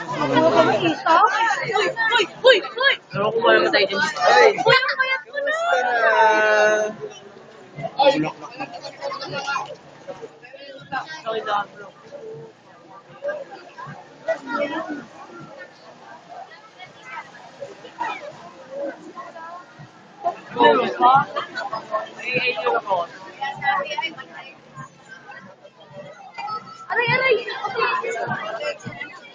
Ano ka ba, isa? Uy, uy, uy, uy! Pero kung wala matay dyan. Ay! Uy, ang payat mo na! Bulaklak na. Sorry, dog, bro. Meron pa? Ay, ay, yun ako. Aray, aray!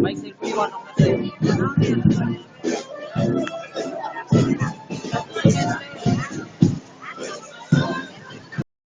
May cellphone ako sa'yo.